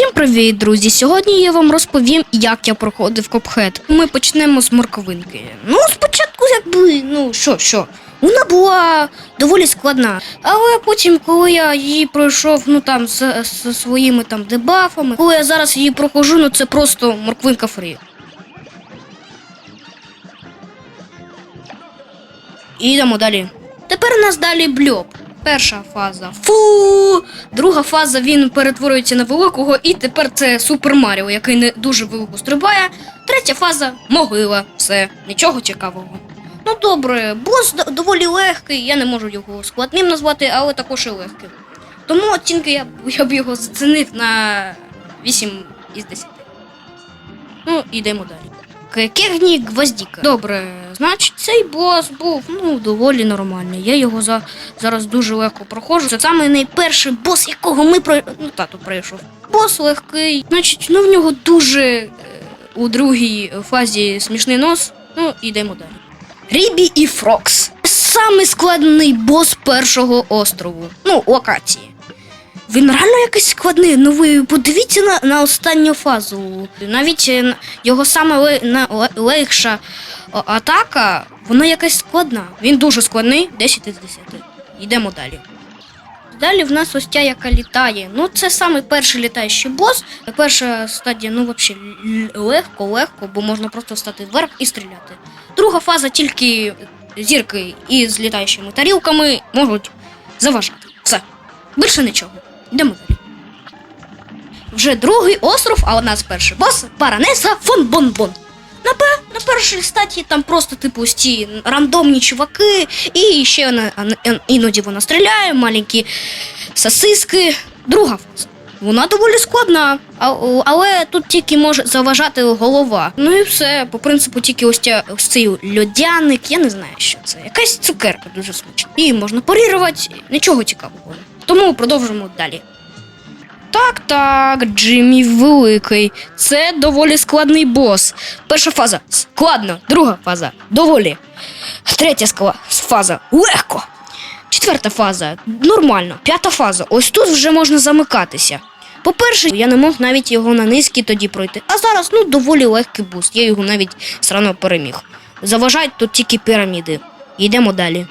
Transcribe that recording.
Всім привіт, друзі! Сьогодні я вам розповім, як я проходив копхед. Ми почнемо з морковинки. Ну, спочатку, якби, ну що, що. Вона була доволі складна. Але потім, коли я її пройшов, ну там з, з своїми там дебафами, коли я зараз її прохожу, ну це просто морквинка фрі. І йдемо далі. Тепер у нас далі бльоп. Перша фаза. Фу! Друга фаза він перетворюється на великого, і тепер це Супер Маріо, який не дуже велико стрибає. Третя фаза могила. Все, нічого цікавого. Ну добре, бос доволі легкий, я не можу його складним назвати, але також і легким. Тому оцінки я, я б його зацінив на 8 із 10. Ну, йдемо далі. К- Кегні Гвоздіка. Добре, значить, цей бос був ну, доволі нормальний. Я його за, зараз дуже легко проходжу. Це саме найперший бос, якого ми про... ну, тато пройшов. Бос легкий. Значить, ну в нього дуже е, у другій фазі смішний нос. Ну, йдемо далі. Рібі і Фрокс. Самий складний бос першого острову. Ну, локації. Він реально якийсь складний. Ну ви подивіться на, на останню фазу. Навіть е, його саме легша атака, вона якась складна. Він дуже складний, 10 із 10. Йдемо далі. Далі в нас ось ця, яка літає. Ну, це саме перший літаючий бос. Перша стадія, ну, взагалі, легко, легко, бо можна просто стати вверх і стріляти. Друга фаза тільки зірки із літаючими тарілками можуть заважати. Більше нічого. Йдемо далі. Вже другий остров, а у нас перший бос Баронеса фон Бонбон. На, пе- на першій статі там просто типу ось ці рандомні чуваки, і ще на- іноді вона стріляє, маленькі сосиски. Друга фаза. Вона доволі складна, але тут тільки може заважати голова. Ну і все, по принципу, тільки ось, ця, ось цей льодяник, я не знаю, що це. Якась цукерка дуже смачна. Її можна парірувати, нічого цікавого. Тому продовжимо далі. Так, так, Джиммі великий. Це доволі складний бос. Перша фаза складно, друга фаза доволі. Третя фаза легко. Четверта фаза нормально. П'ята фаза. Ось тут вже можна замикатися. По-перше, я не мог навіть його на низький тоді пройти. А зараз ну доволі легкий буст. Я його навіть срано переміг. Заважають тут тільки піраміди. Йдемо далі.